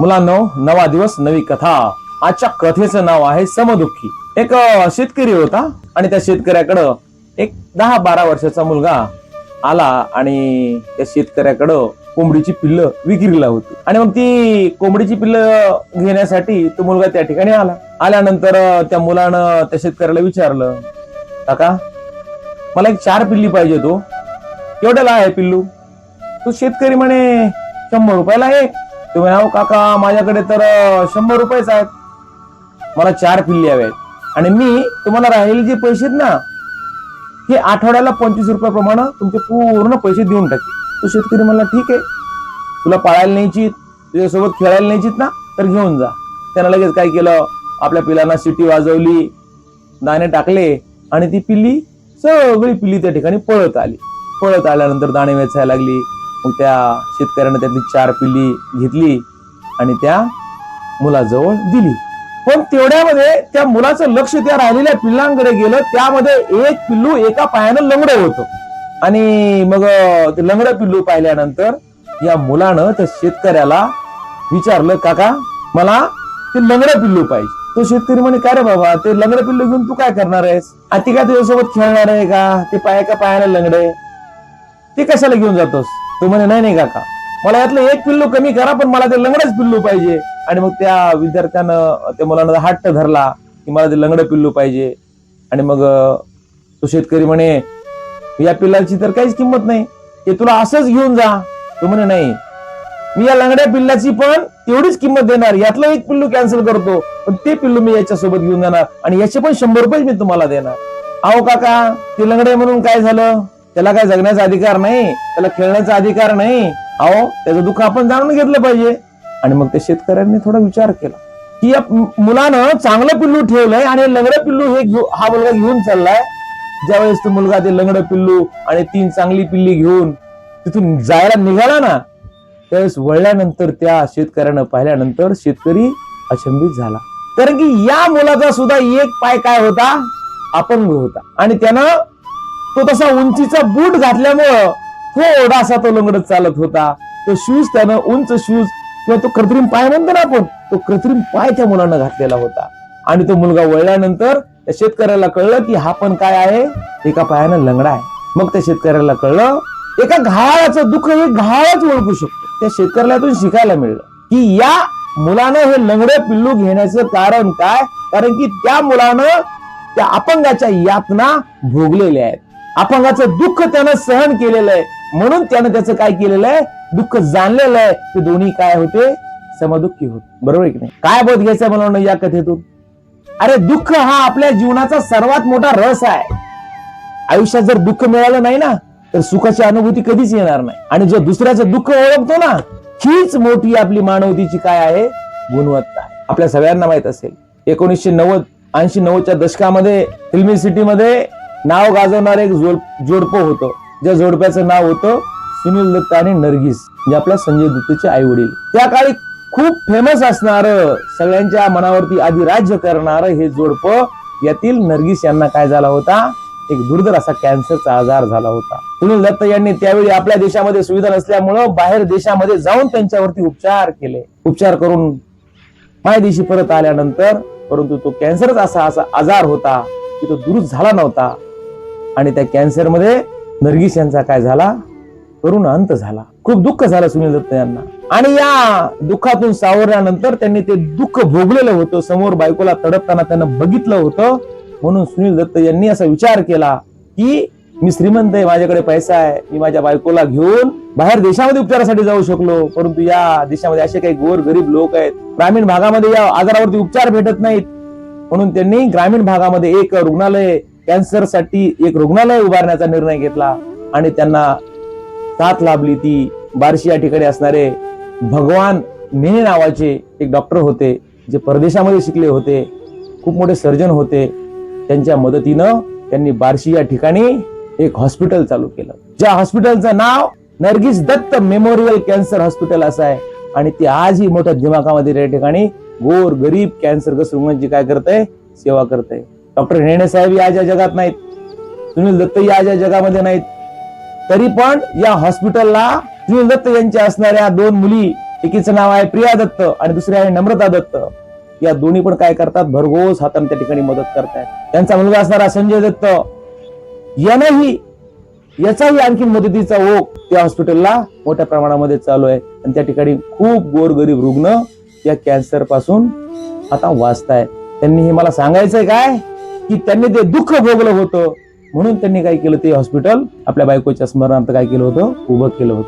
मुलांनो नवा दिवस नवी कथा. आजच्या कथेचं नाव आहे समदुःखी. एक शेतकरी होता आणि त्या शेतकऱ्याकडं एक दहा बारा वर्षाचा मुलगा आला आणि त्या शेतकऱ्याकडं कोंबडीची पिल्ल विक्रीला होती. आणि मग ती कोंबडीची पिल्ल घेण्यासाठी तो मुलगा त्या ठिकाणी आला. आल्यानंतर त्या मुलानं त्या शेतकऱ्याला विचारलं काका मला एक चार पिल्ली पाहिजे तो केवढ्याला आहे पिल्लू? तो शेतकरी म्हणे शंभर रुपयाला आहे तुम्ही अहो काका माझ्याकडे तर शंभर रुपयेच आहेत. मला चार पिल्ली हवे आहेत. आणि मी तुम्हाला राहिलेले जे पैसे आहेत ना हे आठवड्याला पंचवीस रुपयाप्रमाणे तुमचे पूर्ण पैसे देऊन टाके तो शेतकरी म्हणला ठीक आहे. तुला पाळायला न्यायची तुझ्यासोबत खेळायला न्यायचीत ना तर घेऊन जा. त्यानं लगेच काय केलं? आपल्या पिलांना सिटी वाजवली दाणे टाकले आणि ती पिल्ली सगळी पिल्ली त्या ठिकाणी पळत आली. पळत आल्यानंतर दाणे वेचायला लागली. मग त्या शेतकऱ्यानं त्यातली चार पिल्ली घेतली आणि त्या मुलाजवळ दिली. पण तेवढ्यामध्ये त्या मुलाचं लक्ष त्या राहिलेल्या पिल्लांकडे गेलं. त्यामध्ये एक पिल्लू एका पायानं लंगड होतं. आणि मग ते लंगड पिल्लू पाहिल्यानंतर या मुलानं त्या शेतकऱ्याला विचारलं काका मला ते लंगड पिल्लू पाहिजे. तो शेतकरी म्हणे काय रे बाबा ते लंगड पिल्लू घेऊन तू काय करणार आहेस? आती काय तुझ्यासोबत खेळणार आहे का? ते पाया का पायाला लंगड आहे? ते कशाला घेऊन जातोस? तो म्हणे नाही नाही काका. मला यातलं एक पिल्लू कमी करा पण मला ते लंगडच पिल्लू पाहिजे. आणि मग त्या विद्यार्थ्यानं त्या मुलानं हट्ट धरला की मला ते लंगड पिल्लू पाहिजे. आणि मग तो शेतकरी म्हणे या पिल्लाची तर काहीच किंमत नाही. ते तुला असंच घेऊन जा. तो म्हणे नाही. मी या लंगड्या पिल्लाची पण तेवढीच किंमत देणार. यातलं एक पिल्लू कॅन्सल करतो पण ते पिल्लू मी याच्यासोबत घेऊन जाणार. आणि याचे पण शंभर रुपये मी तुम्हाला देणार. अहो काका ते लंगडे म्हणून काय झालं? त्याला काय जगण्याचा अधिकार नाही त्याला खेळण्याचा अधिकार नाही. अहो त्याचं दुःख आपण जाणून घेतलं पाहिजे. आणि मग त्या शेतकऱ्यांनी थोडा विचार केला. की या मुलानं चांगलं पिल्लू ठेवलंय आणि लंगडं पिल्लू हे हा मुलगा घेऊन चाललाय. ज्यावेळेस तो मुलगा ते लंगडं पिल्लू आणि तीन चांगली पिल्ली घेऊन तिथून जायला निघाला ना त्यावेळेस वळल्यानंतर त्या शेतकऱ्यानं पाहिल्यानंतर शेतकरी अचंबित झाला. कारण की या मुलाचा सुद्धा एक पाय काय होता? अपंग होता. आणि त्यानं तो तसा उंचीचा बूट घातल्यामुळं थोडासा तो लंगडत चालत होता. तो शूज त्यानं उंच शूज किंवा तो कृत्रिम पाय म्हणतो ना आपण तो कृत्रिम पाय त्या मुलानं घातलेला होता. आणि तो मुलगा वळल्यानंतर त्या शेतकऱ्याला कळलं की हा पण काय आहे? एका पायानं लंगडा आहे. मग त्या शेतकऱ्याला कळलं एका घाळाचं दुःख हे घाळच ओळखू शकतो. त्या शेतकऱ्याला शिकायला मिळलं की या मुलानं हे लंगडे पिल्लू घेण्याचं कारण काय? कारण की त्या मुलानं त्या अपंगाच्या यातना भोगलेल्या आहेत. अपंगाचं दुःख त्यानं सहन केलेलं आहे. म्हणून त्यानं त्याचं काय केलेलं आहे? दुःख जाणलेलं आहे. ते दोन्ही काय होते? समदुःखी होत. बरोबर आहे की नाही? काय बोध घ्यायचं मला या कथेतून? अरे दुःख हा आपल्या जीवनाचा सर्वात मोठा रस आहे. आयुष्यात जर दुःख मिळालं नाही ना तर सुखाची अनुभूती कधीच येणार नाही. आणि जो दुसऱ्याचं दुःख ओळखतो ना हीच मोठी आपली मानवतेची काय आहे? गुणवत्ता. आपल्या सगळ्यांना माहीत असेल. एकोणीसशे नव्वद ऐंशी नव्वदच्या दशकामध्ये फिल्मी सिटीमध्ये नाव गाजवणारं एक जोड जोडपं होतं. ज्या जोडप्याचं नाव होतं सुनील दत्त आणि नरगिस जे आपल्या संजय दत्तचे आई वडील त्या काळी खूप फेमस असणार सगळ्यांच्या मनावरती आधी राज्य करणारं हे जोडपं यातील नरगिस यांना काय झाला होता? एक दुर्धर असा कॅन्सरचा आजार झाला होता. सुनील दत्त यांनी त्यावेळी आपल्या देशामध्ये सुविधा नसल्यामुळं बाहेर देशामध्ये जाऊन त्यांच्यावरती उपचार केले. उपचार करून मायदेशी परत आल्यानंतर परंतु तो कॅन्सरच असा असा आजार होता की तो दुरुस्त झाला नव्हता. आणि त्या कॅन्सरमध्ये नरगिस यांचा काय झाला? करून अंत झाला. खूप दुःख झालं सुनील दत्त यांना. आणि या दुःखातून सावरल्यानंतर त्यांनी ते दुःख भोगलेलं होतं. समोर बायकोला तडपताना त्यांना बघितलं होतं. म्हणून सुनील दत्त यांनी असा विचार केला की मी श्रीमंत आहे माझ्याकडे पैसा आहे. मी माझ्या बायकोला घेऊन बाहेर देशामध्ये उपचारासाठी जाऊ शकलो. परंतु या देशामध्ये असे काही गोर गरीब लोक आहेत. ग्रामीण भागामध्ये या आजारावरती उपचार भेटत नाहीत. म्हणून त्यांनी ग्रामीण भागामध्ये एक रुग्णालय कॅन्सरसाठी एक रुग्णालय उभारण्याचा निर्णय घेतला आणि त्यांना साथ लाभली ती. बार्शी या ठिकाणी असणारे भगवान नेने नावाचे एक डॉक्टर होते जे परदेशामध्ये शिकले होते खूप मोठे सर्जन होते. त्यांच्या मदतीनं त्यांनी बार्शी या ठिकाणी एक हॉस्पिटल चालू केलं. ज्या हॉस्पिटलचं नाव Nargis Dutt memorial cancer hospital असं आहे. आणि ते आजही मोठ्या दिमाकामध्ये या ठिकाणी गोर गरीब कॅन्सरग्रस्त रुग्णांची काय करतंय? सेवा करतंय. डॉक्टर हेणे साहेब या ज्या जगात नाहीत सुनील दत्त या ज्या जगामध्ये नाहीत तरी पण या हॉस्पिटलला सुनील दत्त यांच्या असणाऱ्या दोन मुली एकीचं नाव आहे प्रिया दत्त आणि दुसरी आहे नम्रता दत्त. या दोन्ही पण काय करतात? भरघोस हाताने त्या ठिकाणी मदत करतायत. त्यांचा मुलगा असणारा संजय दत्त यानंही याचाही आणखी मदतीचा ओघ त्या हॉस्पिटलला मोठ्या प्रमाणामध्ये चालू आहे. आणि त्या ठिकाणी खूप गोरगरीब रुग्ण या कॅन्सरपासून आता वाचताय त्यांनी हे मला सांगायचंय काय? की त्यांनी ते दुःख भोगलं होतं म्हणून त्यांनी काय केलं ते हॉस्पिटल आपल्या बायकोच्या स्मरणार्थ काय केलं होतं? उभं केलं होतं.